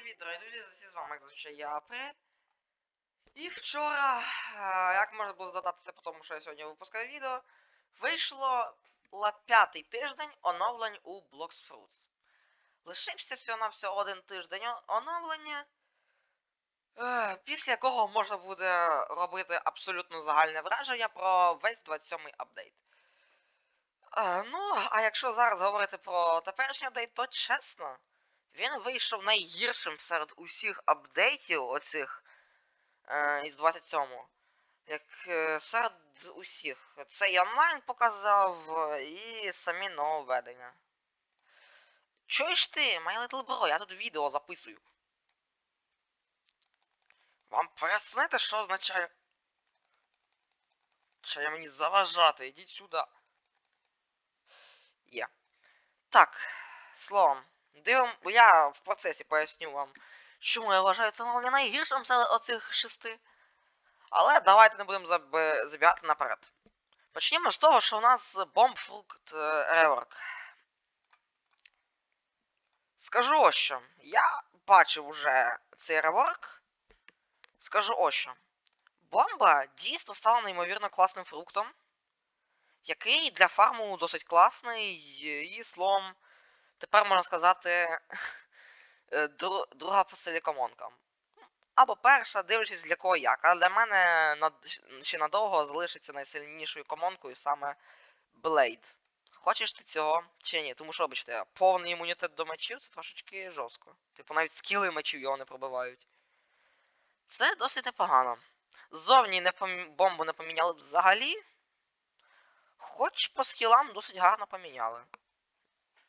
Привіт, дорогі друзі, з вами, як зазвичай, я Апрель. І вчора, е, як можна було здогадатися по тому, що я сьогодні випускаю відео, вийшло п'ятий тиждень оновлень у Blox Fruits. Лишився всього на всього один тиждень оновлення, е, після якого можна буде робити абсолютно загальне враження про весь 27-й апдейт. Е, ну, а якщо зараз говорити про теперішній апдейт, то чесно. Він вийшов найгіршим серед усіх апдейтів оцих е, із 27-го. Як е, серед усіх. Це і онлайн показав, е, і самі нововведення. Чуєш ти, My Little Bro, я тут відео записую. Вам пояснити, що означає. Чи мені заважати? Ідіть сюди. Є. Так, словом. Дивим, я в процесі поясню вам, чому я вважаю це оновлення найгіршим серед оцих шести. Але давайте не будемо забігати наперед. Почнімо з того, що у нас Bombfruit е, Rework. Скажу ось що. Я бачив уже цей реворк. Скажу ось що. Бомба дійсно стала неймовірно класним фруктом, який для фарму досить класний, і словом. Тепер можна сказати е, друга по силі комонка. Або перша, дивлячись для кого як. Але для мене ще надовго залишиться найсильнішою комонкою саме Блейд. Хочеш ти цього чи ні? Тому що, вибачте, повний імунітет до мечів це трошечки жорстко. Типу навіть скіли мечів його не пробивають. Це досить непогано. Ззовні не помі... бомбу не поміняли взагалі. Хоч по скілам досить гарно поміняли.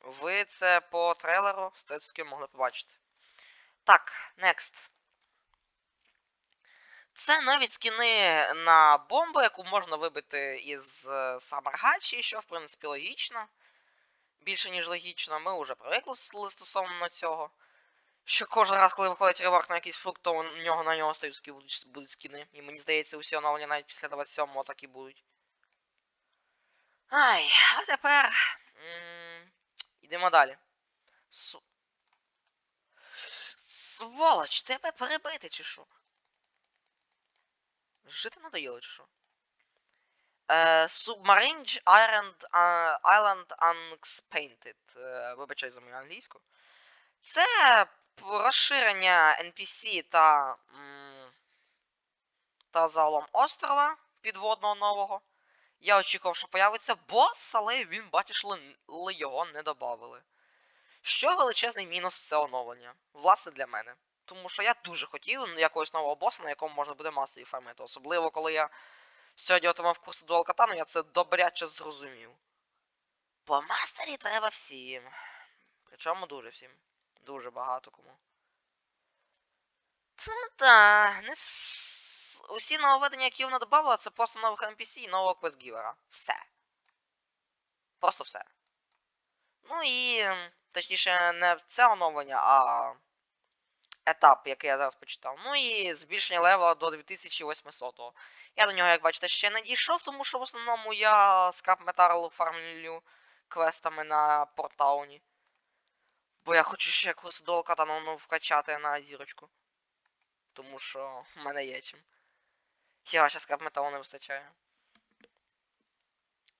Ви це по трейлеру статистики могли побачити. Так, next. Це нові скіни на бомбу, яку можна вибити із е, що в принципі логічно. Більше ніж логічно, ми вже привикли стосовно цього. Що кожен раз, коли виходить реворк на якийсь фрукт, то у нього на нього стають будуть, будуть скіни. І мені здається, усі оновлення навіть після 27-го так і будуть. Ай, а тепер. Йдемо далі. Су... Сволоч, тебе перебити чи що? Жити надоїло чи що? Е, Submarine Island, а, Island Unexpainted. Е, вибачай за мою англійську. Це розширення NPC та. та загалом острова підводного нового. Я очікував, що появиться бос, але він, бачиш, ли, його не додавали. Що величезний мінус в це оновлення. Власне для мене. Тому що я дуже хотів якогось нового боса, на якому можна буде масові фармити. Особливо, коли я сьогодні отримав курс дуал катану, я це добряче зрозумів. По мастері треба всім. Причому дуже всім. Дуже багато кому. Та, не с... усі нововведення, які вона додавала, це просто нових NPC і нового квестгівера. Все. Просто все. Ну і. Точніше, не це оновлення, а етап, який я зараз почитав. Ну і збільшення левела до 2800. Я до нього, як бачите, ще не дійшов, тому що в основному я скраб метал фармлю квестами на портауні. Бо я хочу ще курс до катану вкачати на зірочку. Тому що в мене є чим. Хіба ще скраб металу не вистачає.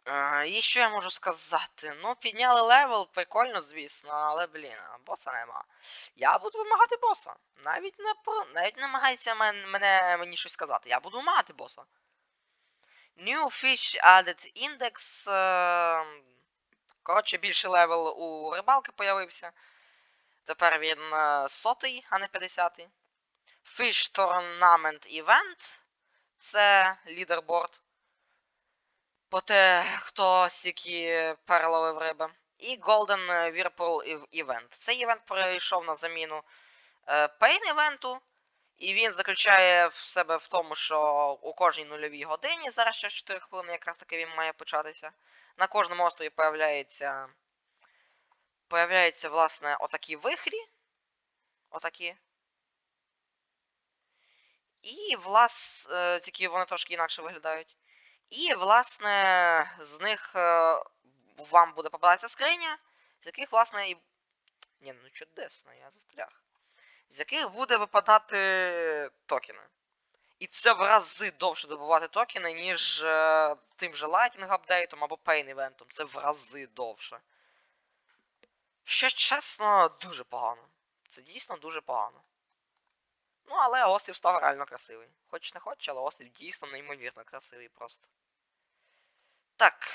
Е, і що я можу сказати? Ну, підняли левел, прикольно, звісно, але блін, боса нема. Я буду вимагати боса. Навіть не. Навіть намагається мен, мене мені щось сказати. Я буду вимагати боса. New Fish Added Index. Е... Коротше, більший левел у рибалки появився. Тепер він е, сотий, а не 50-й. Fish Tournament Event. Це лідерборд. По те, хто стільки переловив риби. І Golden Whirlpool Event. Цей івент прийшов на заміну е, Pain івенту. І він заключає в себе в тому, що у кожній нульовій годині, зараз ще 4 хвилини, якраз таки він має початися. На кожному острові появляється. Появляється, власне, отакі вихрі. Отакі. І, влас, е, тільки вони трошки інакше виглядають. І, власне, з них е, вам буде попадатися скриня, з яких, власне, і. Ні, ну чудесно, я застряг. з яких буде випадати токени. І це в рази довше добувати токени, ніж е, тим же Lightning апдейтом або Pain івентом. Це в рази довше. Що чесно, дуже погано. Це дійсно дуже погано. Але острів став реально красивий. Хоч не хоч, але острів дійсно неймовірно красивий просто. Так,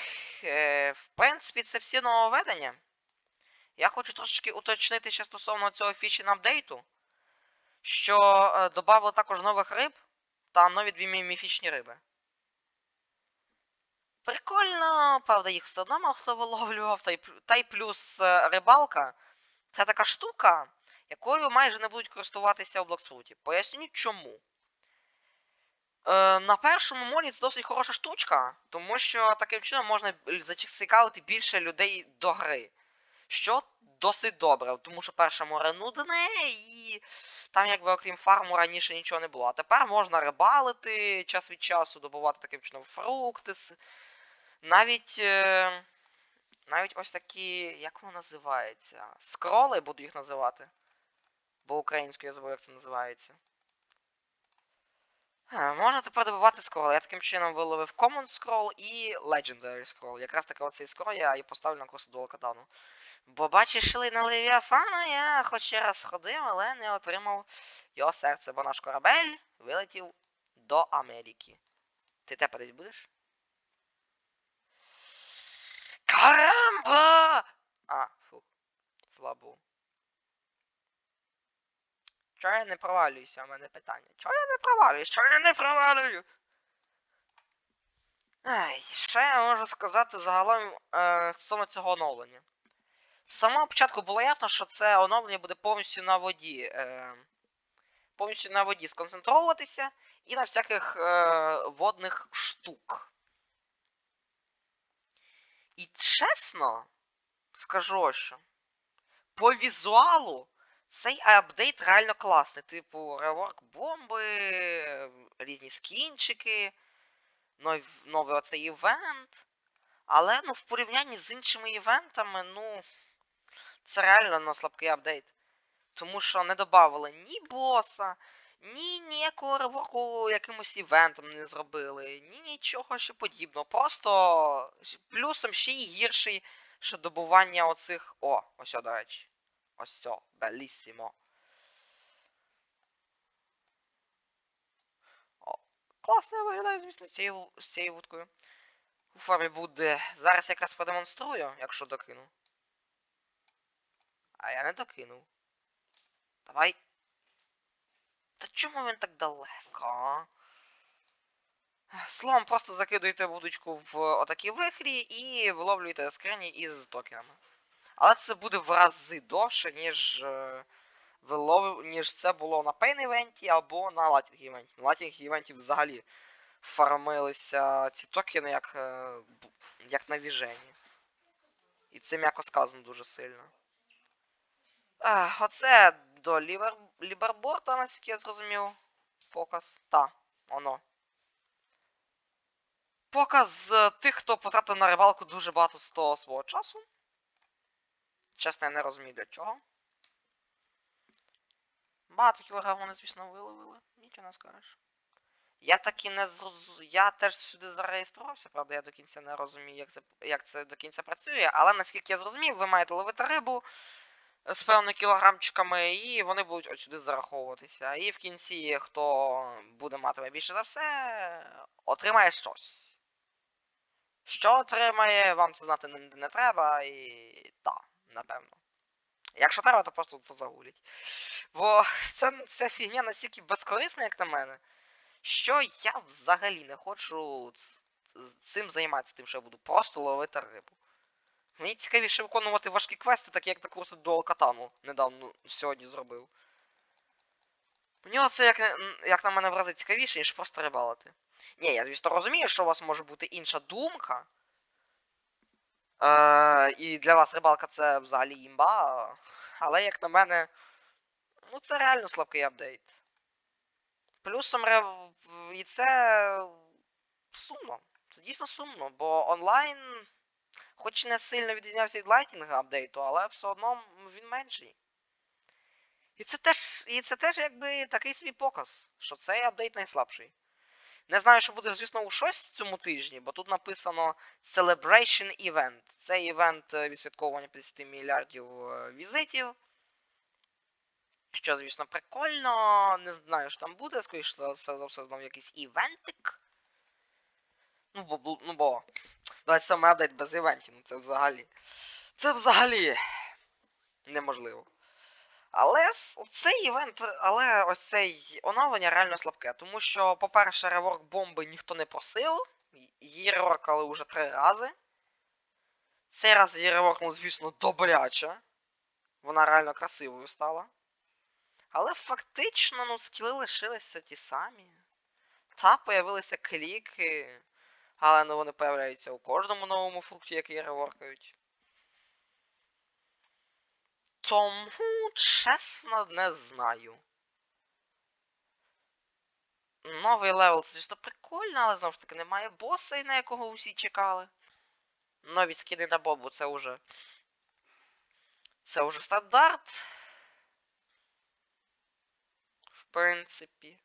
е, в принципі, це всі нововведення. Я хочу трошечки уточнити ще стосовно цього фішін апдейту, що е, додали також нових риб та нові дві міфічні риби. Прикольно, правда, їх все одно мало хто виловлював, та й, та й плюс е, рибалка це така штука, якою майже не будуть користуватися у Блоксфруті. Поясню чому. Е, на першому молі це досить хороша штучка, тому що таким чином можна зацікавити більше людей до гри. Що досить добре, тому що перше море нудне, і там якби окрім фарму раніше нічого не було. А тепер можна рибалити час від часу, добувати таким чином фрукти. Навіть. Е... Навіть ось такі. як воно називається? Скроли буду їх називати. Бо українською я забув, як це називається. Е, Можна тепер добувати скрол. Я таким чином виловив Common Scroll і Legendary Scroll. Якраз таки оцей скрол я і поставлю на курсу до кадану. Бо бачиш, шли на Левіафана, я хоч ще раз сходив, але не отримав його серце, бо наш корабель вилетів до Америки. Ти тепер будеш? Карамба! А, фу. Слабо. Чого я не провалююся, у мене питання. Чого я не провалююсь? Чого я не провалюю? Ай, що я можу сказати загалом е, стосовно цього оновлення? З самого початку було ясно, що це оновлення буде повністю на воді. Е, повністю на воді сконцентровуватися і на всяких е, водних штук. І чесно, скажу що. По візуалу цей апдейт реально класний. Типу, реворк бомби, різні скінчики, новий, новий оцей івент. Але ну, в порівнянні з іншими івентами, ну. Це реально ну, слабкий апдейт. Тому що не додавали ні боса, ні ніякого реворку якимось івентом не зробили, ні нічого ще подібного. Просто плюсом ще й гірший ще добування оцих. О, ось до речі. Ось цього. Белісімо. О, класно виглядає, звісно, з цією, з цією вудкою. У формі буде. Зараз якраз продемонструю, якщо докину. А я не докинув. Давай. Та чому він так далеко? Словом, просто закидуєте вудочку в отакій вихрі і виловлюєте скрині із токенами. Але це буде в рази довше, ніж е, ніж це було на Pain івенті або на Латінг івенті. На Латінг івенті взагалі фармилися ці токени як, е, як на віжені. І це м'яко сказано дуже сильно. Оце до лівер... ліберборта, наскільки я зрозумів. Показ. Та, воно. Показ тих, хто потратив на рибалку дуже багато з того свого часу. Чесно, я не розумію для чого. Багато кілограм вони, звісно, виловили. Нічого не скажеш. Я так і не зроз... Я теж сюди зареєструвався, правда, я до кінця не розумію, як це, як це до кінця працює, але наскільки я зрозумів, ви маєте ловити рибу з певними кілограмчиками, і вони будуть от сюди зараховуватися. І в кінці, хто буде матиме більше за все, отримає щось. Що отримає, вам це знати не, не треба, і так, напевно. Якщо треба, то просто то загулять. Бо ця, ця фігня настільки безкорисна, як на мене, що я взагалі не хочу цим займатися, тим, що я буду просто ловити рибу. Мені цікавіше виконувати важкі квести, так як на курсу Dual Катану недавно сьогодні зробив. Мені це як, як на мене в рази цікавіше, ніж просто рибалити. Ні, я звісно розумію, що у вас може бути інша думка. Е, і для вас рибалка це взагалі імба. Але як на мене. Ну це реально слабкий апдейт. Плюсом рев... і це сумно. Це дійсно сумно, бо онлайн, хоч не сильно відрізнявся від лайтінга апдейту, але все одно він менший. І це теж, і це теж якби такий собі показ, що цей апдейт найслабший. Не знаю, що буде, звісно, у щось цьому тижні, бо тут написано Celebration Event. Це івент е, відсвятковування 50 мільярдів е, візитів. Що, звісно, прикольно. Не знаю, що там буде, скоріше за, все, знову якийсь івентик. Ну, бо, ну, бо. 27 апдейт без івентів, ну це взагалі. Це взагалі неможливо. Але цей івент, але ось цей оновлення реально слабке. Тому що, по-перше, реворк бомби ніхто не просив. Її реворкали уже три рази. Цей раз її реворкнув, звісно, добряче. Вона реально красивою стала. Але фактично, ну, скіли лишилися ті самі. Та появилися кліки, але ну, вони появляються у кожному новому фрукті, який реворкають. Тому, чесно, не знаю. Новий левел, це звісно, прикольно, але знову ж таки немає боса, на якого усі чекали. Нові скини на бобу, це вже. Це вже стандарт. В принципі.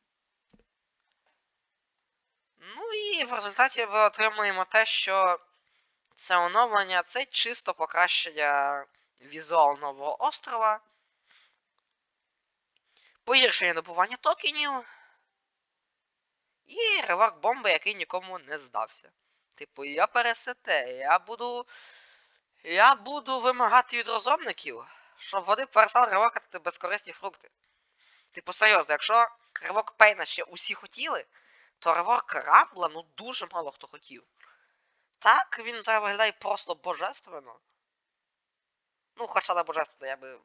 Ну і в результаті ми отримуємо те, що це оновлення це чисто покращення візуалу нового острова. Погіршення добування токенів. І ривак бомби, який нікому не здався. Типу, я пересете, я буду. Я буду вимагати від розробників, щоб вони перестали ривакати безкорисні фрукти. Типу, серйозно, якщо ривок Пейна ще усі хотіли, то ривок Рамбла, ну дуже мало хто хотів. Так, він зараз виглядає просто божественно. Ну, хоча на божественно я би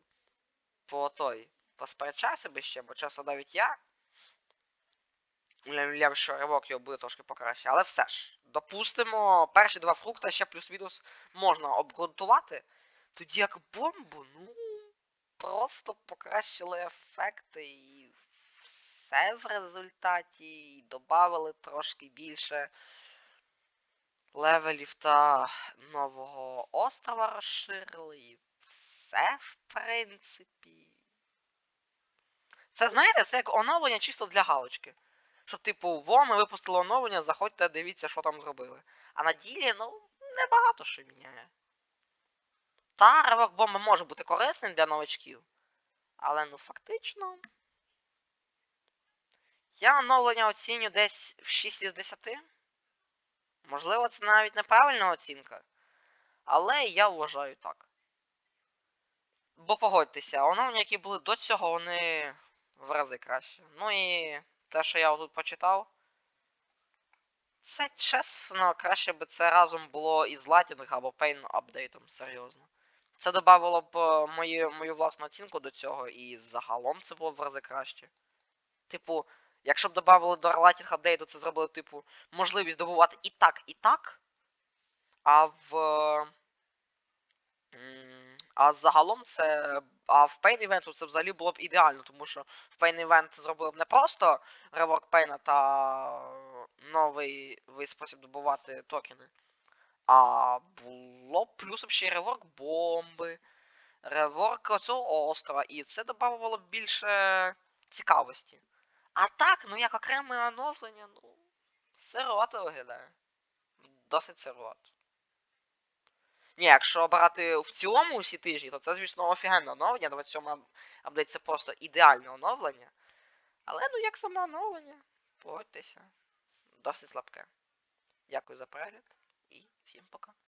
по той посперечався би ще, бо часом навіть я. Уявляв, що ривок його буде трошки покраще. Але все ж, допустимо, перші два фрукта ще плюс-мінус можна обґрунтувати. Тоді як бомбу, ну. Просто покращили ефекти і все в результаті. І додали трошки більше левелів та нового острова розширили. І все, в принципі. Це знаєте, це як оновлення чисто для галочки. Щоб, типу, во, ми випустили оновлення, заходьте, дивіться, що там зробили. А на ділі, ну, небагато що міняє. Та, ривок бомби може бути корисним для новачків. Але ну фактично. Я оновлення оціню десь в 6 із 10. Можливо, це навіть неправильна оцінка. Але я вважаю так. Бо погодьтеся, оновлення, які були до цього, вони в рази краще. Ну і те, що я тут почитав. Це чесно, краще би це разом було із Латінг або Pain апдейтом, серйозно. Це додавало б е, мою, мою власну оцінку до цього, і загалом це було б в рази краще. Типу, якщо б додавали до Латінг апдейту, це зробили, типу, можливість добувати і так, і так. А в. м, А загалом це. А в Pain Event це взагалі було б ідеально, тому що в Pain Event зробили б не просто реворк Пейна та новий спосіб добувати токени. А було б плюсом ще й реворк бомби, реворк цього острова, і це додавало б більше цікавості. А так, ну як окреме оновлення, ну. Сирувато виглядає. Досить сирувато. Ні, якщо брати в цілому усі тижні, то це, звісно, офігенне оновлення. 27 ап- апдейт це просто ідеальне оновлення. Але ну як саме оновлення, погодьтеся, досить слабке. Дякую за перегляд і всім пока.